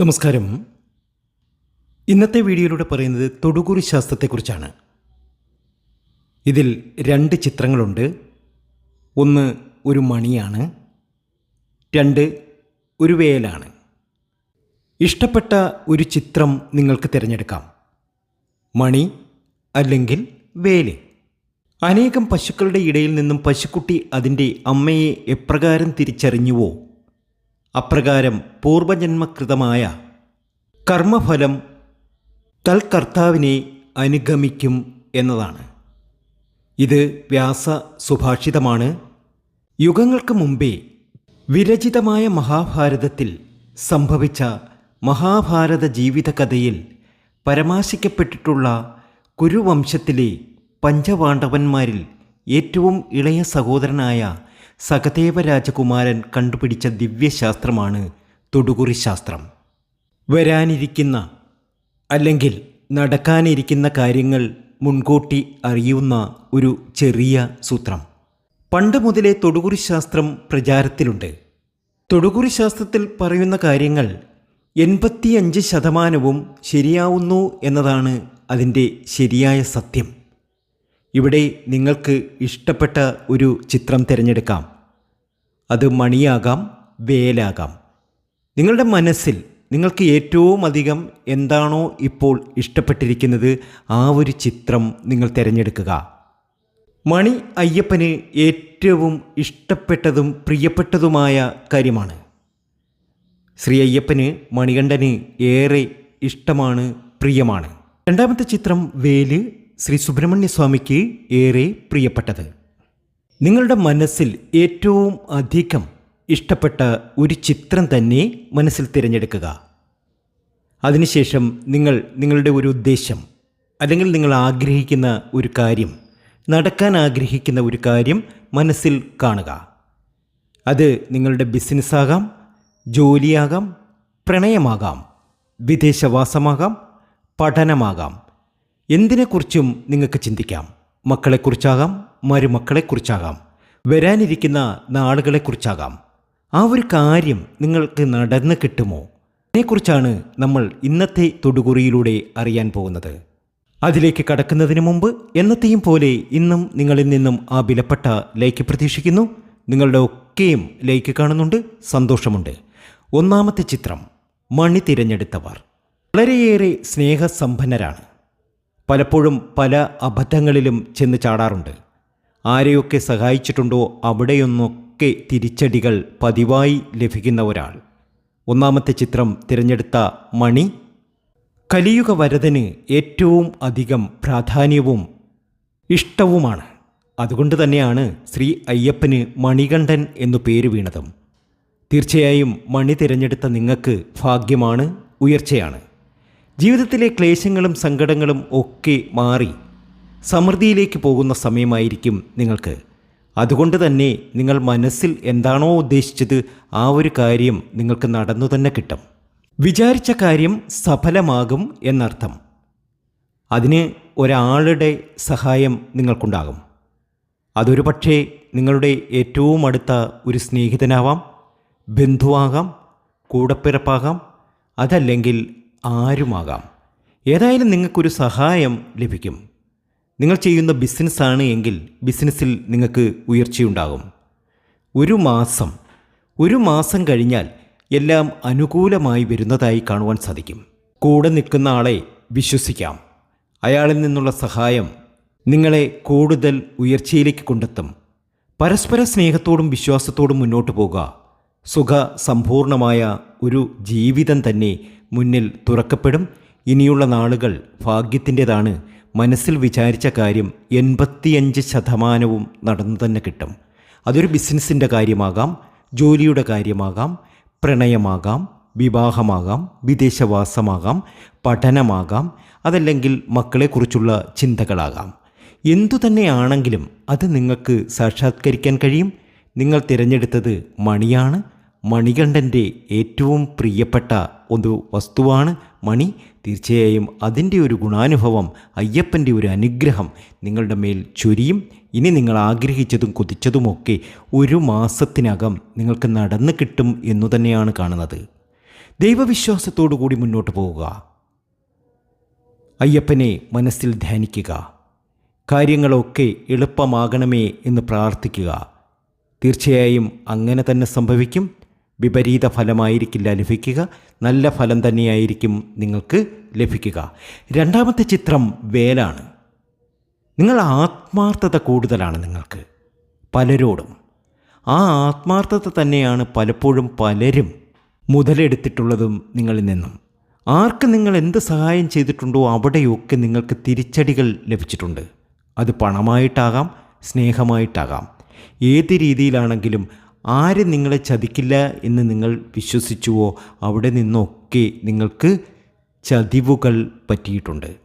നമസ്കാരം. ഇന്നത്തെ വീഡിയോയിലൂടെ പറയുന്നത് തൊടുകുറി ശാസ്ത്രത്തെക്കുറിച്ചാണ്. ഇതിൽ രണ്ട് ചിത്രങ്ങളുണ്ട്. ഒന്ന് ഒരു മണിയാണ്. രണ്ട് ഒരു വേലാണ്. ഇഷ്ടപ്പെട്ട ഒരു ചിത്രം നിങ്ങൾക്ക് തിരഞ്ഞെടുക്കാം. മണി അല്ലെങ്കിൽ വേൽ. അനേകം പശുക്കളുടെ ഇടയിൽ നിന്നും പശുക്കുട്ടി അതിന്റെ അമ്മയെ എപ്രകാരം തിരിച്ചറിഞ്ഞുവോ? അപ്രകാരം പൂർവജന്മകൃതമായ കർമ്മഫലം തൽകർത്താവിനെ അനുഗമിക്കും എന്നതാണ്. ഇത് വ്യാസ സുഭാഷിതമാണ്. യുഗങ്ങൾക്ക് മുമ്പേ വിരചിതമായ മഹാഭാരതത്തിൽ സംഭവിച്ച മഹാഭാരത ജീവിതകഥയിൽ പരമാശിക്കപ്പെട്ടിട്ടുള്ള കുരുവംശത്തിലെ പഞ്ചപാണ്ഡവന്മാരിൽ ഏറ്റവും ഇളയ സഹോദരനായ സഹദേവ രാജകുമാരൻ കണ്ടുപിടിച്ച ദിവ്യശാസ്ത്രമാണ് തൊടുകുറി ശാസ്ത്രം വരാനിരിക്കുന്ന അല്ലെങ്കിൽ നടക്കാനിരിക്കുന്ന കാര്യങ്ങൾ മുൻകൂട്ടി അറിയുന്ന ഒരു ചെറിയ സൂത്രം. പണ്ട് മുതലേ തൊടുകുറി ശാസ്ത്രം പ്രചാരത്തിലുണ്ട്. തൊടുകുറി ശാസ്ത്രത്തിൽ പറയുന്ന കാര്യങ്ങൾ എൺപത്തിയഞ്ച് ശതമാനവും ശരിയാവുന്നു എന്നതാണ് അതിന്റെ ശരിയായ സത്യം. ഇവിടെ നിങ്ങൾക്ക് ഇഷ്ടപ്പെട്ട ഒരു ചിത്രം തിരഞ്ഞെടുക്കാം. അത് മണിയാകാം വേലാകാം. നിങ്ങളുടെ മനസ്സിൽ നിങ്ങൾക്ക് ഏറ്റവും അധികം എന്താണോ ഇപ്പോൾ ഇഷ്ടപ്പെട്ടിരിക്കുന്നത് ആ ഒരു ചിത്രം നിങ്ങൾ തിരഞ്ഞെടുക്കുക. മണി അയ്യപ്പന് ഏറ്റവും ഇഷ്ടപ്പെട്ടതും പ്രിയപ്പെട്ടതുമായ കാര്യമാണ്. ശ്രീ അയ്യപ്പന് മണികണ്ഠന് ഏറെ ഇഷ്ടമാണ് പ്രിയമാണ്. രണ്ടാമത്തെ ചിത്രം വേൽ ശ്രീ സുബ്രഹ്മണ്യസ്വാമിക്ക് ഏറെ പ്രിയപ്പെട്ടത്. നിങ്ങളുടെ മനസ്സിൽ ഏറ്റവും അധികം ഇഷ്ടപ്പെട്ട ഒരു ചിത്രം തന്നെ മനസ്സിൽ തിരഞ്ഞെടുക്കുക. അതിനുശേഷം നിങ്ങൾ നിങ്ങളുടെ ഒരു ഉദ്ദേശം അല്ലെങ്കിൽ നിങ്ങൾ ആഗ്രഹിക്കുന്ന ഒരു കാര്യം നടക്കാൻ ആഗ്രഹിക്കുന്ന ഒരു കാര്യം മനസ്സിൽ കാണുക. അത് നിങ്ങളുടെ ബിസിനസ്സാകാം ജോലിയാകാം പ്രണയമാകാം വിദേശവാസമാകാം പഠനമാകാം. എന്തിനെക്കുറിച്ചും നിങ്ങൾക്ക് ചിന്തിക്കാം. മക്കളെക്കുറിച്ചാകാം മരുമക്കളെക്കുറിച്ചാകാം വരാനിരിക്കുന്ന നാളുകളെക്കുറിച്ചാകാം. ആ ഒരു കാര്യം നിങ്ങൾക്ക് നടന്ന് കിട്ടുമോ? അതിനെക്കുറിച്ചാണ് നമ്മൾ ഇന്നത്തെ തൊടുകുറിയിലൂടെ അറിയാൻ പോകുന്നത്. അതിലേക്ക് കടക്കുന്നതിന് മുമ്പ് എന്നത്തെയും പോലെ ഇന്നും നിങ്ങളിൽ നിന്നും ആ വിലപ്പെട്ട ലൈക്ക് പ്രതീക്ഷിക്കുന്നു. നിങ്ങളുടെ ഒക്കെയും ലൈക്ക് കാണുന്നുണ്ട് സന്തോഷമുണ്ട്. ഒന്നാമത്തെ ചിത്രം മണി തിരഞ്ഞെടുത്തവർ. വളരെയേറെ സ്നേഹസമ്പന്നരാണ്. പലപ്പോഴും പല അബദ്ധങ്ങളിലും ചെന്ന് ചാടാറുണ്ട്. ആരെയൊക്കെ സഹായിച്ചിട്ടുണ്ടോ അവിടെയൊന്നൊക്കെ തിരിച്ചടികൾ പതിവായി ലഭിക്കുന്ന ഒരാൾ. ഒന്നാമത്തെ ചിത്രം തിരഞ്ഞെടുത്ത മണി. കലിയുഗ വരതന് ഏറ്റവും അധികം പ്രാധാന്യവും ഇഷ്ടവുമാണ്. അതുകൊണ്ട് തന്നെയാണ് ശ്രീ അയ്യപ്പന് മണികണ്ഠൻ എന്നു പേര് വീണതും. തീർച്ചയായും മണി തിരഞ്ഞെടുത്ത നിങ്ങൾക്ക് ഭാഗ്യമാണ് ഉയർച്ചയാണ്. ജീവിതത്തിലെ ക്ലേശങ്ങളും സങ്കടങ്ങളും ഒക്കെ മാറി സമൃദ്ധിയിലേക്ക് പോകുന്ന സമയമായിരിക്കും നിങ്ങൾക്ക്. അതുകൊണ്ട് തന്നെ നിങ്ങൾ മനസ്സിൽ എന്താണോ ഉദ്ദേശിച്ചത് ആ ഒരു കാര്യം നിങ്ങൾക്ക് നടന്നു തന്നെ കിട്ടും. വിചാരിച്ച കാര്യം സഫലമാകും എന്നർത്ഥം. അതിന് ഒരാളുടെ സഹായം നിങ്ങൾക്കുണ്ടാകും. അതൊരു പക്ഷേ നിങ്ങളുടെ ഏറ്റവും അടുത്ത ഒരു സ്നേഹിതനാവാം ബന്ധുവാകാം കൂടപ്പിറപ്പാകാം അതല്ലെങ്കിൽ ആരുമാകാം? ഏതായാലും നിങ്ങൾക്കൊരു സഹായം ലഭിക്കും. നിങ്ങൾ ചെയ്യുന്ന ബിസിനസ്സാണ് എങ്കിൽ ബിസിനസ്സിൽ നിങ്ങൾക്ക് ഉയർച്ചയുണ്ടാകും. ഒരു മാസം ഒരു മാസം കഴിഞ്ഞാൽ എല്ലാം അനുകൂലമായി വരുന്നതായി കാണുവാൻ സാധിക്കും. കൂടെ നിൽക്കുന്ന ആളെ വിശ്വസിക്കാം. അയാളിൽ നിന്നുള്ള സഹായം നിങ്ങളെ കൂടുതൽ ഉയർച്ചയിലേക്ക് കൊണ്ടെത്തും. പരസ്പര സ്നേഹത്തോടും വിശ്വാസത്തോടും മുന്നോട്ട് പോകുക സുഖ സമ്പൂർണമായ ഒരു ജീവിതം തന്നെ മുന്നിൽ തുറക്കപ്പെടും. ഇനിയുള്ള നാളുകൾ ഭാഗ്യത്തിന്റെതാണ്. മനസ്സിൽ വിചാരിച്ച കാര്യം എൺപത്തിയഞ്ച് ശതമാനവും നടന്നു തന്നെ കിട്ടും. അതൊരു ബിസിനസ്സിന്റെ കാര്യമാകാം ജോലിയുടെ കാര്യമാകാം പ്രണയമാകാം വിവാഹമാകാം വിദേശവാസമാകാം പഠനമാകാം അതല്ലെങ്കിൽ മക്കളെക്കുറിച്ചുള്ള ചിന്തകളാകാം. എന്തു തന്നെയാണെങ്കിലും അത് നിങ്ങൾക്ക് സാക്ഷാത്കരിക്കാൻ കഴിയും. നിങ്ങൾ തിരഞ്ഞെടുത്തത് മണിയാണ്. മണികണ്ഠന്റെ ഏറ്റവും പ്രിയപ്പെട്ട ഒരു വസ്തുവാണ് മണി. തീർച്ചയായും അതിന്റെ ഒരു ഗുണാനുഭവം അയ്യപ്പന്റെ ഒരു അനുഗ്രഹം നിങ്ങളുടെ മേൽ ചൊരിയും. ഇനി നിങ്ങൾ ആഗ്രഹിച്ചതും കൊതിച്ചതുമൊക്കെ ഒരു മാസത്തിനകം നിങ്ങൾക്ക് നടന്നു കിട്ടും എന്നു തന്നെയാണ് കാണുന്നത്. ദൈവവിശ്വാസത്തോടു കൂടി മുന്നോട്ട് പോവുക. അയ്യപ്പനെ മനസ്സിൽ ധ്യാനിക്കുക. കാര്യങ്ങളൊക്കെ എളുപ്പമാകണമേ എന്ന് പ്രാർത്ഥിക്കുക. തീർച്ചയായും അങ്ങനെ തന്നെ സംഭവിക്കും. വിപരീത ഫലമായിരിക്കില്ല ലഭിക്കുക. നല്ല ഫലം തന്നെയായിരിക്കും നിങ്ങൾക്ക് ലഭിക്കുക. രണ്ടാമത്തെ ചിത്രം വേലാണ്. നിങ്ങൾ ആത്മാർത്ഥത കൂടുതലാണ് നിങ്ങൾക്ക്. പലരോടും. ആ ആത്മാർത്ഥത തന്നെയാണ് പലപ്പോഴും പലരും മുതലെടുത്തിട്ടുള്ളതും നിങ്ങളിൽ നിന്നും. ആർക്ക് നിങ്ങൾ എന്ത് സഹായം ചെയ്തിട്ടുണ്ടോ അവിടെയൊക്കെ നിങ്ങൾക്ക് തിരിച്ചടികൾ ലഭിച്ചിട്ടുണ്ട്. അത് പണമായിട്ടാകാം സ്നേഹമായിട്ടാകാം. ഏത് രീതിയിലാണെങ്കിലും ആര് നിങ്ങളെ ചതിക്കില്ല എന്ന് നിങ്ങൾ വിശ്വസിച്ചുവോ അവിടെ നിന്നൊക്കെ നിങ്ങൾക്ക് ചതിവുകൾ പറ്റിയിട്ടുണ്ട്.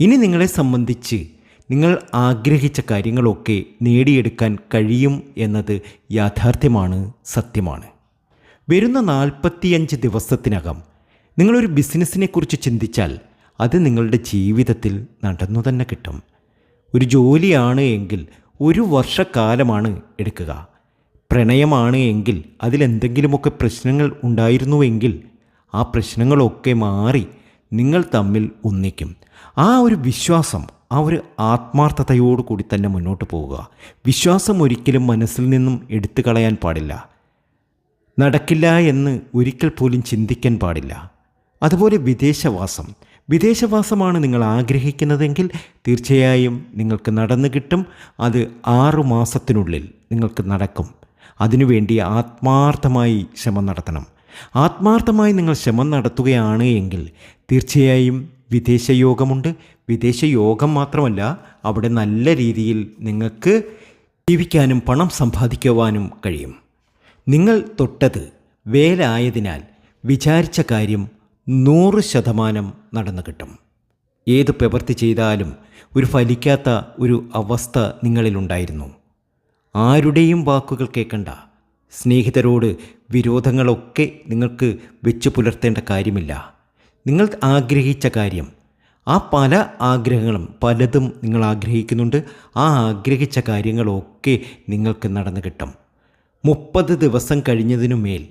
ഇനി നിങ്ങളെ സംബന്ധിച്ച് നിങ്ങൾ ആഗ്രഹിച്ച കാര്യങ്ങളൊക്കെ നേടിയെടുക്കാൻ കഴിയും എന്നത് യാഥാർത്ഥ്യമാണ് സത്യമാണ്. വരുന്ന നാൽപ്പത്തിയഞ്ച് ദിവസത്തിനകം നിങ്ങളൊരു ബിസിനസ്സിനെക്കുറിച്ച് ചിന്തിച്ചാൽ അത് നിങ്ങളുടെ ജീവിതത്തിൽ നടന്നു തന്നെ കിട്ടും. ഒരു ജോലിയാണ് എങ്കിൽ ഒരു വർഷക്കാലമാണ് എടുക്കുക. പ്രണയമാണ് എങ്കിൽ അതിലെന്തെങ്കിലുമൊക്കെ പ്രശ്നങ്ങൾ ഉണ്ടായിരുന്നുവെങ്കിൽ ആ പ്രശ്നങ്ങളൊക്കെ മാറി നിങ്ങൾ തമ്മിൽ ഒന്നിക്കും. ആ ഒരു വിശ്വാസം ആ ഒരു ആത്മാർത്ഥതയോടു കൂടി തന്നെ മുന്നോട്ട് പോവുക. വിശ്വാസം ഒരിക്കലും മനസ്സിൽ നിന്നും എടുത്തു കളയാൻ പാടില്ല. നടക്കില്ല എന്ന് ഒരിക്കൽ പോലും ചിന്തിക്കാൻ പാടില്ല. അതുപോലെ വിദേശവാസം. വിദേശവാസമാണ് നിങ്ങൾ ആഗ്രഹിക്കുന്നതെങ്കിൽ തീർച്ചയായും നിങ്ങൾക്ക് നടന്നു കിട്ടും. അത് ആറു മാസത്തിനുള്ളിൽ നിങ്ങൾക്ക് നടക്കും. അതിനുവേണ്ടി ആത്മാർത്ഥമായി ശ്രമം നടത്തണം. ആത്മാർത്ഥമായി നിങ്ങൾ ശ്രമം നടത്തുകയാണ് എങ്കിൽ തീർച്ചയായും വിദേശയോഗമുണ്ട്. വിദേശയോഗം മാത്രമല്ല അവിടെ നല്ല രീതിയിൽ നിങ്ങൾക്ക് ജീവിക്കാനും പണം സമ്പാദിക്കുവാനും കഴിയും. നിങ്ങൾ തൊട്ടത് വേലായതിനാൽ വിചാരിച്ച കാര്യം നൂറ് ശതമാനം നടന്നു കിട്ടും. ഏത് പ്രവൃത്തി ചെയ്താലും ഒരു ഫലിക്കാത്ത ഒരു അവസ്ഥ നിങ്ങളിലുണ്ടായിരുന്നു. ആരുടെയും വാക്കുകൾ കേൾക്കണ്ട. സ്നേഹിതരോട് വിരോധങ്ങളൊക്കെ നിങ്ങൾക്ക് വെച്ചു പുലർത്തേണ്ട കാര്യമില്ല. നിങ്ങൾ ആഗ്രഹിച്ച കാര്യം ആ പല ആഗ്രഹങ്ങളും പലതും നിങ്ങൾ ആഗ്രഹിക്കുന്നുണ്ട്. ആ ആഗ്രഹിച്ച കാര്യങ്ങളൊക്കെ നിങ്ങൾക്ക് നടന്നു കിട്ടും. മുപ്പത് ദിവസം കഴിഞ്ഞതിനു മേൽ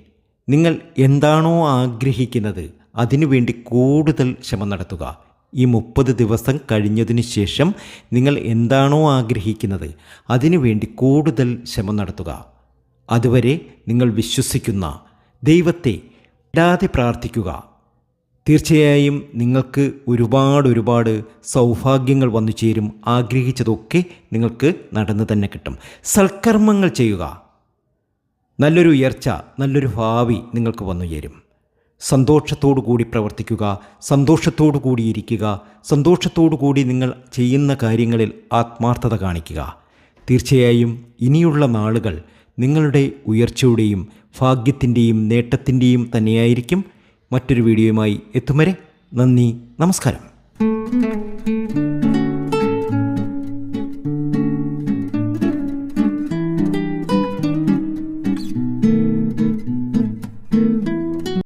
നിങ്ങൾ എന്താണോ ആഗ്രഹിക്കുന്നത് അതിനുവേണ്ടി കൂടുതൽ ശ്രമം നടത്തുക. ഈ മുപ്പത് ദിവസം കഴിഞ്ഞതിന് ശേഷം നിങ്ങൾ എന്താണോ ആഗ്രഹിക്കുന്നത് അതിനുവേണ്ടി കൂടുതൽ ശ്രമം നടത്തുക. അതുവരെ നിങ്ങൾ വിശ്വസിക്കുന്ന ദൈവത്തെ ഇടാതെ പ്രാർത്ഥിക്കുക. തീർച്ചയായും നിങ്ങൾക്ക് ഒരുപാട് ഒരുപാട് സൗഭാഗ്യങ്ങൾ വന്നു ചേരും. ആഗ്രഹിച്ചതൊക്കെ നിങ്ങൾക്ക് നടന്നു തന്നെ കിട്ടും. സൽക്കർമ്മങ്ങൾ ചെയ്യുക. നല്ലൊരു ഉയർച്ച നല്ലൊരു ഭാവി നിങ്ങൾക്ക് വന്നു ചേരും. സന്തോഷത്തോടു കൂടി പ്രവർത്തിക്കുക സന്തോഷത്തോടു കൂടി ഇരിക്കുക സന്തോഷത്തോടു കൂടി നിങ്ങൾ ചെയ്യുന്ന കാര്യങ്ങളിൽ ആത്മാർത്ഥത കാണിക്കുക. തീർച്ചയായും ഇനിയുള്ള നാളുകൾ നിങ്ങളുടെ ഉയർച്ചയുടെയും ഭാഗ്യത്തിന്റെയും നേട്ടത്തിന്റെയും തന്നെയായിരിക്കും. മറ്റൊരു വീഡിയോയുമായി എത്തും വരെ നന്ദി നമസ്കാരം.